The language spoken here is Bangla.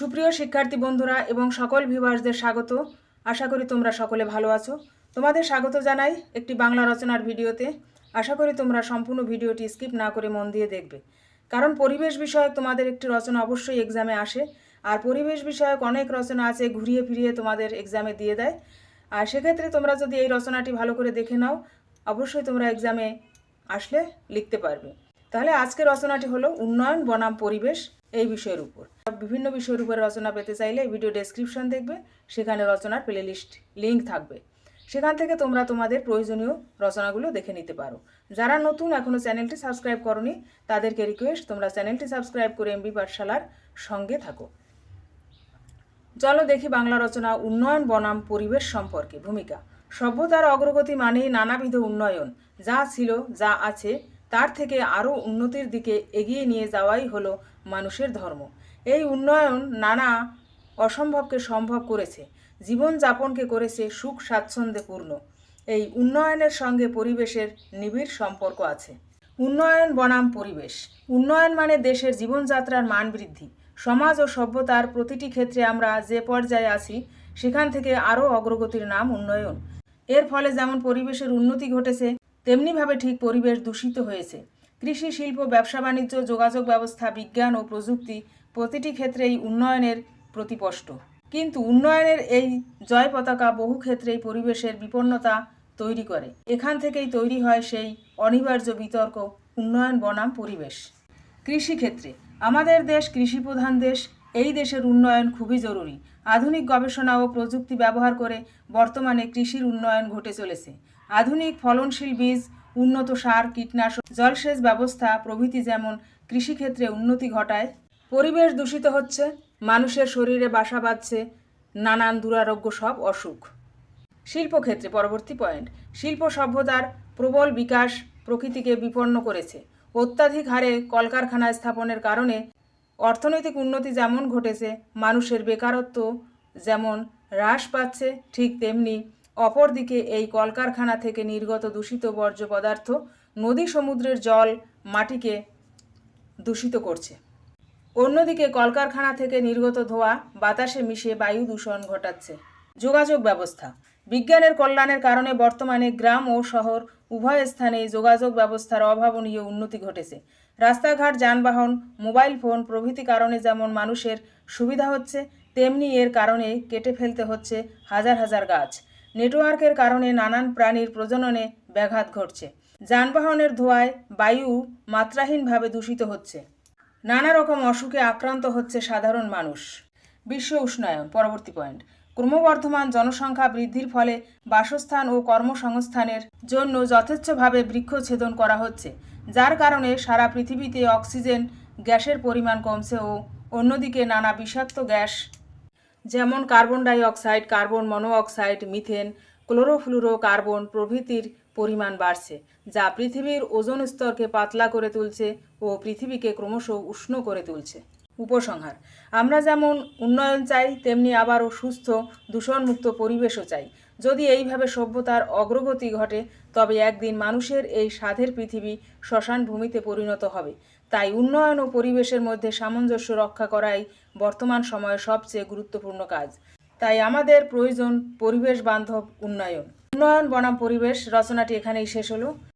সুপ্রিয় শিক্ষার্থী বন্ধুরা এবং সকল ভিউয়ার্সদের স্বাগত। আশা করি তোমরা সকলে ভালো আছো। তোমাদের স্বাগত জানাই একটি বাংলা রচনার ভিডিওতে। আশা করি তোমরা সম্পূর্ণ ভিডিওটি স্কিপ না করে মন দিয়ে দেখবে। কারণ পরিবেশ বিষয়ক তোমাদের একটি রচনা অবশ্যই এক্সামে আসে। আর পরিবেশ বিষয়ক অনেক রচনা আছে ঘুরিয়ে ফিরিয়ে তোমাদের এক্সামে দিয়ে দেয়। আর সেক্ষেত্রে তোমরা যদি এই রচনাটি ভালো করে দেখে নাও, অবশ্যই তোমরা এক্সামে আসলে লিখতে পারবে। তাহলে আজকের রচনাটি হলো উন্নয়ন, বনাম, পরিবেশ এই বিষয়ের উপর। বিভিন্ন বিষয়ের উপরে রচনা পেতে চাইলে ভিডিও ডেসক্রিপশন দেখবে, সেখানে রচনার প্লে লিস্ট লিঙ্ক থাকবে। সেখান থেকে তোমরা তোমাদের প্রয়োজনীয় রচনাগুলো দেখে নিতে পারো। যারা নতুন এখনও চ্যানেলটি সাবস্ক্রাইব করনি, তাদেরকে রিকোয়েস্ট তোমরা চ্যানেলটি সাবস্ক্রাইব করে এমবি পাঠশালার সঙ্গে থাকো। চলো দেখি বাংলা রচনা উন্নয়ন, বনাম, পরিবেশ সম্পর্কে ভূমিকা। সভ্যতার অগ্রগতি মানেই নানাবিধ উন্নয়ন, যা ছিল, যা আছে, তার থেকে আরও উন্নতির দিকে এগিয়ে নিয়ে যাওয়াই হলো মানুষের ধর্ম। এই উন্নয়ন নানা অসম্ভবকে সম্ভব করেছে। জীবনযাপনকে করেছে সুখ স্বাচ্ছন্দ্যে পূর্ণ। এই উন্নয়নের সঙ্গে পরিবেশের নিবিড় সম্পর্ক আছে। উন্নয়ন বনাম পরিবেশ। উন্নয়ন মানে দেশের জীবনযাত্রার মান বৃদ্ধি। সমাজ ও সভ্যতার প্রতিটি ক্ষেত্রে আমরা যে পর্যায়ে আছি, সেখান থেকে আরও অগ্রগতির নাম উন্নয়ন। এর ফলে যেমন পরিবেশের উন্নতি ঘটেছে, তেমনিভাবে ঠিক পরিবেশ দূষিত হয়েছে। কৃষি, শিল্প, ব্যবসা, বাণিজ্য, যোগাযোগ ব্যবস্থা, বিজ্ঞান ও প্রযুক্তি প্রতিটি ক্ষেত্রেই উন্নয়নের প্রতিপষ্ট। কিন্তু উন্নয়নের এই জয় পতাকা বহু ক্ষেত্রেই পরিবেশের বিপন্নতা তৈরি করে। এখান থেকেই তৈরি হয় সেই অনিবার্য বিতর্ক, উন্নয়ন বনাম পরিবেশ। কৃষিক্ষেত্রে আমাদের দেশ কৃষিপ্রধান দেশ, এই দেশের উন্নয়ন খুবই জরুরি। আধুনিক গবেষণা ও প্রযুক্তি ব্যবহার করে বর্তমানে কৃষির উন্নয়ন ঘটে চলেছে। আধুনিক ফলনশীল বীজ উন্নত সার, কীটনাশক, জলসেচ ব্যবস্থা প্রভৃতি যেমন কৃষিক্ষেত্রে উন্নতি ঘটায়, পরিবেশ দূষিত হচ্ছে, মানুষের শরীরে বাসা বাঁধছে, নানান দুরারোগ্য সব অসুখ। শিল্পক্ষেত্রে পরবর্তী পয়েন্ট, শিল্প সভ্যতার প্রবল বিকাশ প্রকৃতিকে বিপন্ন করেছে। অত্যাধিক হারে কলকারখানা স্থাপনের কারণে অর্থনৈতিক উন্নতি যেমন ঘটেছে, মানুষের বেকারত্ব যেমন হ্রাস পাচ্ছে, ঠিক তেমনি অপরদিকে এই কলকারখানা থেকে নির্গত দূষিত বর্জ্য পদার্থ নদী সমুদ্রের জল মাটিকে দূষিত করছে। অন্যদিকে কলকারখানা থেকে নির্গত ধোঁয়া বাতাসে মিশে বায়ু দূষণ ঘটাচ্ছে। যোগাযোগ ব্যবস্থা। বিজ্ঞানের কল্যাণের কারণে বর্তমানে গ্রাম ও শহর উভয় স্থানেই যোগাযোগ ব্যবস্থার অভাবনীয় উন্নতি ঘটেছে। রাস্তাঘাট, যানবাহন, মোবাইল ফোন প্রভৃতি কারণে যেমন মানুষের সুবিধা হচ্ছে, তেমনি এর কারণে কেটে ফেলতে হচ্ছে হাজার হাজার গাছ। নেটওয়ার্কের কারণে নানান প্রাণীর প্রজননে ব্যাঘাত ঘটছে। যানবাহনের ধোঁয়ায় বায়ু মাত্রাহীনভাবে দূষিত হচ্ছে। নানা রকম অসুখে আক্রান্ত হচ্ছে সাধারণ মানুষ। বিশ্ব উষ্ণায়ন, পরবর্তী পয়েন্ট। ক্রমবর্ধমান জনসংখ্যা বৃদ্ধির ফলে বাসস্থান ও কর্মসংস্থানের জন্য যথেচ্ছভাবে বৃক্ষছেদন করা হচ্ছে, যার কারণে সারা পৃথিবীতে অক্সিজেন গ্যাসের পরিমাণ কমছে ও অন্যদিকে নানা বিষাক্ত গ্যাস যেমন carbon dioxide carbon monoxide methane chlorofluorocarbon প্রভৃতির পরিমাণ বাড়ছে, যা পৃথিবীর ওজন স্তরকে পাতলা করে তুলছে ও পৃথিবীকে ক্রমশ উষ্ণ করে তুলছে। উপসংহার, আমরা যেমন উন্নয়ন চাই, তেমনি আবারও সুস্থ, দূষণমুক্ত পরিবেশও চাই। যদি এইভাবে সভ্যতার অগ্রগতি ঘটে, তবে একদিন মানুষের এই স্বাধের পৃথিবী শ্মশান ভূমিতে পরিণত হবে। তাই উন্নয়ন ও পরিবেশের মধ্যে সামঞ্জস্য রক্ষা করাই বর্তমান সময়ে সবচেয়ে গুরুত্বপূর্ণ কাজ। তাই আমাদের প্রয়োজন পরিবেশ বান্ধব উন্নয়ন। উন্নয়ন, বনাম পরিবেশ রচনাটি এখানেই শেষ হলো।